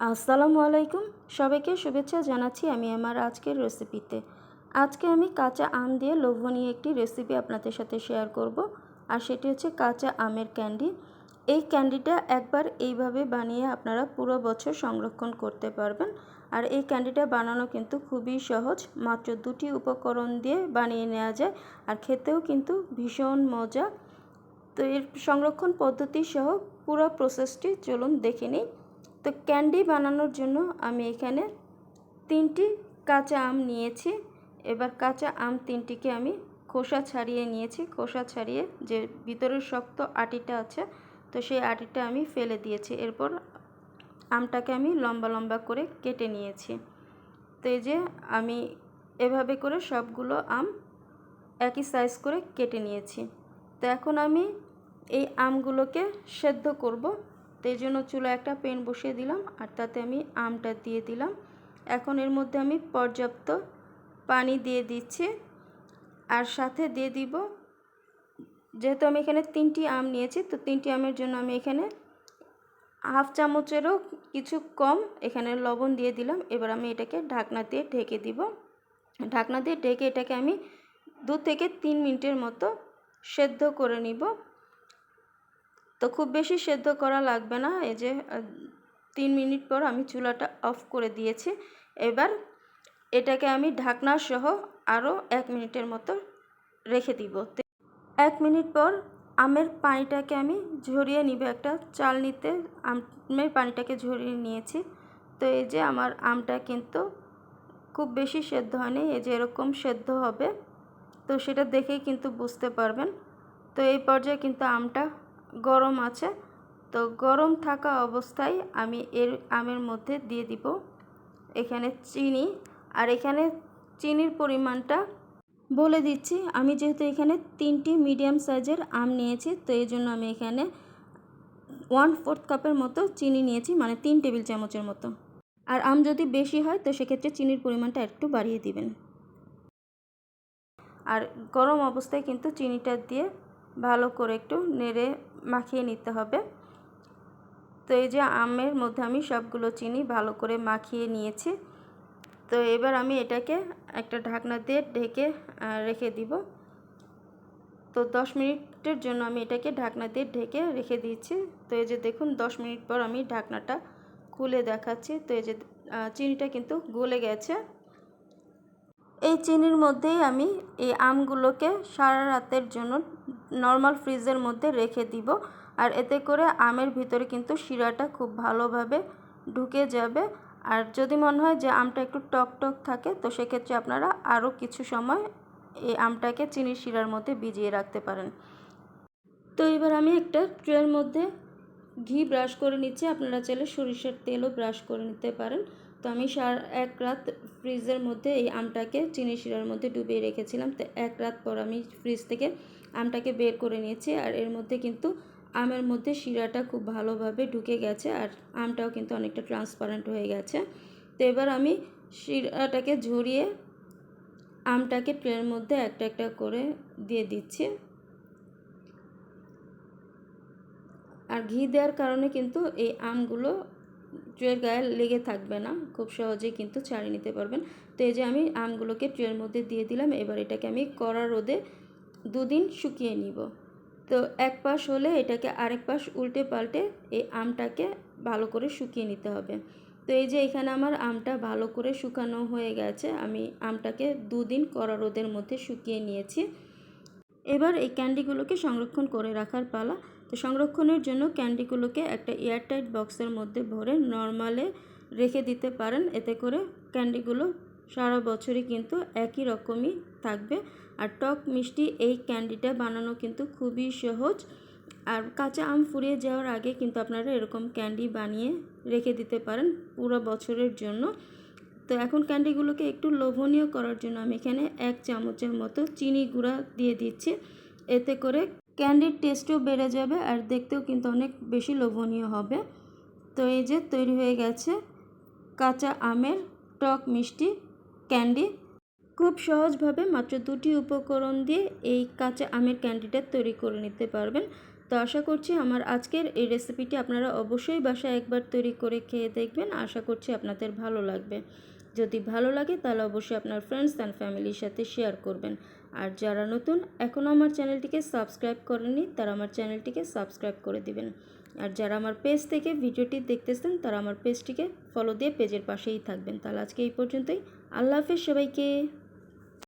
আসসালামু আলাইকুম। সবাইকে শুভেচ্ছা জানাচ্ছি আমি আমার আজকের রেসিপিতে। আজকে আমি কাঁচা আম দিয়ে লোভনীয় একটি রেসিপি আপনাদের সাথে শেয়ার করব, আর সেটি হচ্ছে কাঁচা আমের ক্যান্ডি। এই ক্যান্ডিটা একবার এইভাবে বানিয়ে আপনারা পুরো বছর সংরক্ষণ করতে পারবেন, আর এই ক্যান্ডিটা বানানো কিন্তু খুবই সহজ। মাত্র দুটি উপকরণ দিয়ে বানিয়ে নেওয়া যায়, আর খেতেও কিন্তু ভীষণ মজা। তো এর সংরক্ষণ পদ্ধতি সহ পুরো প্রসেসটি চলুন দেখে নিই। তো ক্যান্ডি বানানোর জন্য আমি এখানে তিনটি কাঁচা আম নিয়েছি। এবার কাঁচা আম তিনটিকে আমি খোসা ছাড়িয়ে নিয়েছি। খোসা ছাড়িয়ে যে ভিতরের শক্ত আটিটা আছে, তো সেই আটিটা আমি ফেলে দিয়েছি। এরপর আমটাকে আমি লম্বা লম্বা করে কেটে নিয়েছি। তো এই যে আমি এভাবে করে সবগুলো আম একই সাইজ করে কেটে নিয়েছি। তো এখন আমি এই আমগুলোকে সেদ্ধ করব। তো এই জন্য চুলা একটা পেন বসিয়ে দিলাম আর তাতে আমি আমটা দিয়ে দিলাম। এখন এর মধ্যে আমি পর্যাপ্ত পানি দিয়ে দিচ্ছি আর সাথে দিয়ে দিব, যেহেতু আমি এখানে তিনটি আম নিয়েছি, তো তিনটি আমের জন্য আমি এখানে হাফ চামচেরও কিছু কম এখানে লবণ দিয়ে দিলাম। এবার আমি এটাকে ঢাকনা দিয়ে ঢেকে দিব। ঢাকনা দিয়ে ঢেকে এটাকে আমি দু থেকে তিন মিনিটের মতো সেদ্ধ করে নিব। তো খুব বেশি সেদ্ধ করা লাগবে না। এই যে তিন মিনিট পর আমি চুলাটা অফ করে দিয়েছি। এবার এটাকে আমি ঢাকনা সহ আরও এক মিনিটের মতো রেখে দিব। এক মিনিট পর আমের পানিটাকে আমি ঝরিয়ে নিব একটা চাল নিতে আমের পানিটাকে ঝরিয়ে নিয়েছি। তো এই যে, আমার আমটা কিন্তু খুব বেশি সেদ্ধ হয়নি। এই যে, এরকম সেদ্ধ হবে। তো সেটা দেখেই কিন্তু বুঝতে পারবেন। তো এই পর্যায়ে কিন্তু আমটা গরম আছে, তো গরম থাকা অবস্থায় আমি এর আমের মধ্যে দিয়ে দিব এখানে চিনি। আর এখানে চিনির পরিমাণটা বলে দিচ্ছি, আমি যেহেতু এখানে তিনটি মিডিয়াম সাইজের আম নিয়েছি, তো এই জন্য আমি এখানে ওয়ান ফোর্থ কাপের মতো চিনি নিয়েছি মানে তিন টেবিল চামচের মতো। আর আম যদি বেশি হয়, তো সেক্ষেত্রে চিনির পরিমাণটা একটু বাড়িয়ে দিবেন। আর গরম অবস্থায় কিন্তু চিনিটা দিয়ে ভালো করে একটু নেড়ে মাখিয়ে নিতে হবে। তো এই যে আমের মধ্যে আমি সবগুলো চিনি ভালো করে মাখিয়ে নিয়েছি। তো এবার আমি এটাকে একটা ঢাকনা দিয়ে ঢেকে রেখে দিব। তো দশ মিনিটের জন্য আমি এটাকে ঢাকনা দিয়ে ঢেকে রেখে দিয়েছি। তো এই যে দেখুন, দশ মিনিট পর আমি ঢাকনাটা খুলে দেখাচ্ছি। তো এই যে চিনিটা কিন্তু গলে গেছে। এই চিনির মধ্যেই আমি এই আমগুলোকে সারা রাতের জন্য নর্মাল ফ্রিজের মধ্যে রেখে দিব। আর এতে করে আমের ভিতরে কিন্তু শিরাটা খুব ভালোভাবে ঢুকে যাবে। আর যদি মনে হয় যে আমটা একটু টক টক থাকে, তো সেক্ষেত্রে আপনারা আরও কিছু সময় এই আমটাকে চিনির শিরার মধ্যে ভিজিয়ে রাখতে পারেন। তো এবার আমি একটা ট্রের মধ্যে ঘি ব্রাশ করে নিচ্ছি। আপনারা চাইলে সরিষার তেলও ব্রাশ করে নিতে পারেন। তো আমি সার এক রাত ফ্রিজের মধ্যে এই আমটাকে চিনি শিরার মধ্যে ডুবিয়ে রেখেছিলাম। তো এক রাত পর আমি ফ্রিজ থেকে আমটাকে বের করে নিয়েছি আর এর মধ্যে কিন্তু আমের মধ্যে শিরাটা খুব ভালোভাবে ঢুকে গেছে আর আমটাও কিন্তু অনেকটা ট্রান্সপারেন্ট হয়ে গেছে। তো এবার আমি শিরাটাকে ঝরিয়ে আমটাকে ট্রের মধ্যে একটা একটা করে দিয়ে দিচ্ছি। আর ঘি দেওয়ার কারণে কিন্তু এই আমগুলো ট্রের গায়ে লেগে থাকবে না, খুব সহজেই কিন্তু ছাড়িয়ে নিতে পারবেন। তো এই যে আমি আমগুলোকে ট্রের মধ্যে দিয়ে দিলাম, এবার এটাকে আমি কড়া রোদে দুদিন শুকিয়ে নিব। তো এক পাশ হলে এটাকে আরেক পাশ উল্টে পাল্টে এই আমটাকে ভালো করে শুকিয়ে নিতে হবে। তো এই যে এখানে আমার আমটা ভালো করে শুকানো হয়ে গেছে, আমি আমটাকে দুদিন কড়া রোদের মধ্যে শুকিয়ে নিয়েছি। এবার এই ক্যান্ডিগুলোকে সংরক্ষণ করে রাখার পালা। তো সংরক্ষণের জন্য ক্যান্ডিগুলোকে একটা এয়ারটাইট বক্সের মধ্যে ভরে নর্মালে রেখে দিতে পারেন। এতে করে ক্যান্ডিগুলো সারা বছরই কিন্তু একই রকমই থাকবে। আর টক মিষ্টি এই ক্যান্ডিটা বানানো কিন্তু খুবই সহজ। আর কাঁচা আম ফুরিয়ে যাওয়ার আগে কিন্তু আপনারা এরকম ক্যান্ডি বানিয়ে রেখে দিতে পারেন পুরো বছরের জন্য। তো এখন ক্যান্ডিগুলোকে একটু লোভনীয় করার জন্য আমি এখানে এক চামচের মতো চিনি গুঁড়া দিয়ে দিচ্ছি। এতে করে ক্যান্ডির টেস্টও বেড়ে যাবে আর দেখতেও কিন্তু অনেক বেশি লোভনীয় হবে। তো এই যে তৈরি হয়ে গেছে কাঁচা আমের টক মিষ্টি ক্যান্ডি। খুব সহজভাবে মাত্র দুটি উপকরণ দিয়ে এই কাঁচা আমের ক্যান্ডিটা তৈরি করে নিতে পারবেন। তো আশা করছি আমার আজকের এই রেসিপিটি আপনারা অবশ্যই বাসায় একবার তৈরি করে খেয়ে দেখবেন। আশা করছি আপনাদের ভালো লাগবে। যদি ভালো লাগে, তাহলে অবশ্যই আপনার ফ্রেন্ডস অ্যান্ড ফ্যামিলির সাথে শেয়ার করবেন। আর যারা নতুন, এখনও আমার চ্যানেলটিকে সাবস্ক্রাইব করেননি, তারা আমার চ্যানেলটিকে সাবস্ক্রাইব করে দিবেন। আর যারা আমার পেজ থেকে ভিডিওটি দেখতেছেন, তারা আমার পেজটিকে ফলো দিয়ে পেজের পাশেই থাকবেন। তাহলে আজকে এই পর্যন্তই। আল্লাহ হাফেজ সবাইকে।